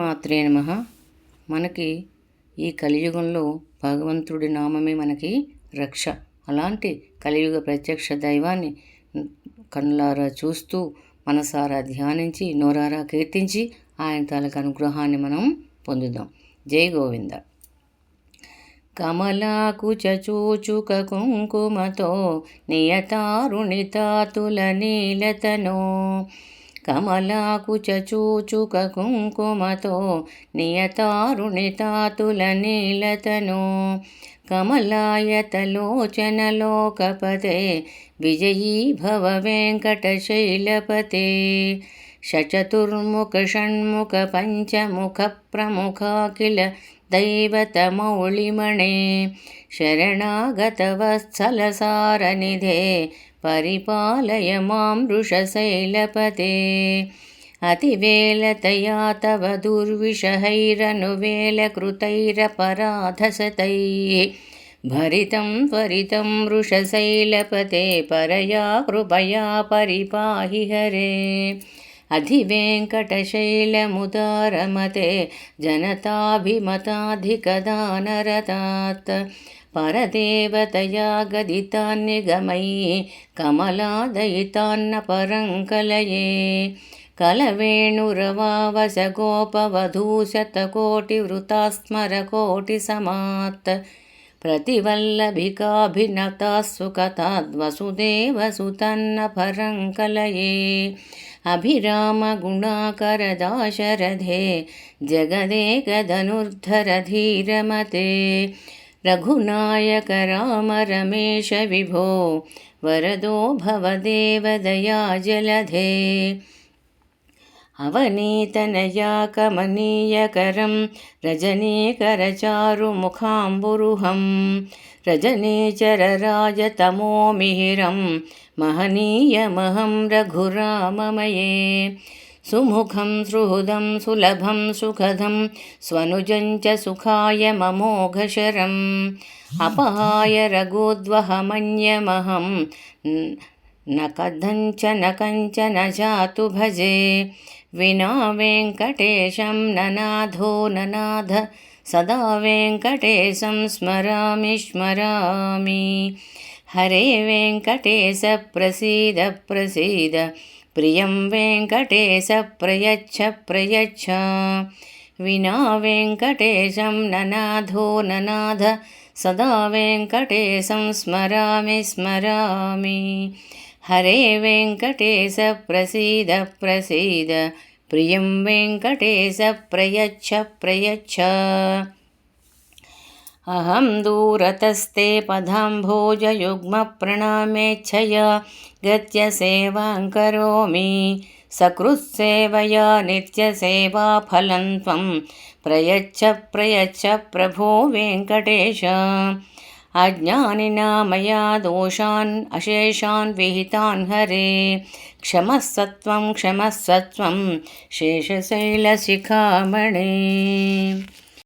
మాత్రే నమ. మనకి ఈ కలియుగంలో భగవంతుడి నామమే మనకి రక్ష. అలాంటి కలియుగ ప్రత్యక్ష దైవాన్ని కన్నులారా చూస్తూ మనసారా ధ్యానించి నోరారా కీర్తించి ఆయన తాలూకు అనుగ్రహాన్ని మనం పొందుదాం. జై గోవింద. కమలాకుచూచుక కుంకుమతో నియతారుణితాతుల నీలతనో కమలాకుచూచుక కుంకుమతో నియతారుణితాతుల నీలతను. కమలాయతలోచనలోకపతే విజయీ భవ వెంకటశైలపతే. षचतुर्मुखषण्मुखपञ्चमुखप्रमुखा किल दैवतमौलिमणे शरणागतवत्सलसारनिधे परिपालय मां वृषशैलपते अतिवेलतया तव दुर्विषहैरनुवेलकृतैरपराधसतैः भरितं त्वरितं वृषशैलपते परया कृपया परिपाहि हरे अधिवेङ्कटशैलमुदारमते जनताभिमताधिकदानरतात् परदेवतया गदितान्निगमैः कमलादयितान्न परङ्कलये कलवेणुरवावसगोपवधूशतकोटिवृतास्मरकोटिसमात् प्रतिवल्लभिकाभिनताः सुखताद्वसुदेवसुतन्न परङ्कलये अभिरामगुणाकरदाशरथे जगदेकधनुर्धरधीरमते। रघुनायक राम रमेश विभो वरदो भवदेवदया जलधे अवनीतनया कमनीयकरं रजनीकरचारुमुखाम्बुरुहं, रजनीचरराजतमोमिहिरं महनीयमहं रघुराममये। सुमुखं सुहृदं सुलभं सुखदं स्वनुजं च सुखाय ममोघशरम्। अपहाय रघुद्वहमन्यमहं न कथञ्चन कञ्चन जातु भजे विना वेङ्कटेशं ननाथो ननाथ सदा वेङ्कटेशं स्मरामि स्मरामि हरे वेङ्कटेश प्रसीद प्रसीद प्रियं वेङ्कटेश प्रयच्छ प्रयच्छ विना वेङ्कटेशं ननाथो ननाथ सदा वेङ्कटेशं स्मरामि स्मरामि हरे वेङ्कटेश प्रसीद प्रसीद। प्रियं वेङ्कटेश प्रयच्छ प्रयच्छ। अहं दूरतस्ते पदाम्भोजयुग्मप्रणामेच्छया गत्यसेवां करोमि। सकृत्सेवया नित्यसेवाफलं त्वं। प्रयच्छ प्रयच्छ, प्रभो वेङ्कटेश अज्ञानिना मया दोषान् अशेषान् विहितान् हरे। क्षमस्सत्वं क्षमस्सत्वं शेषशैलशिखामणे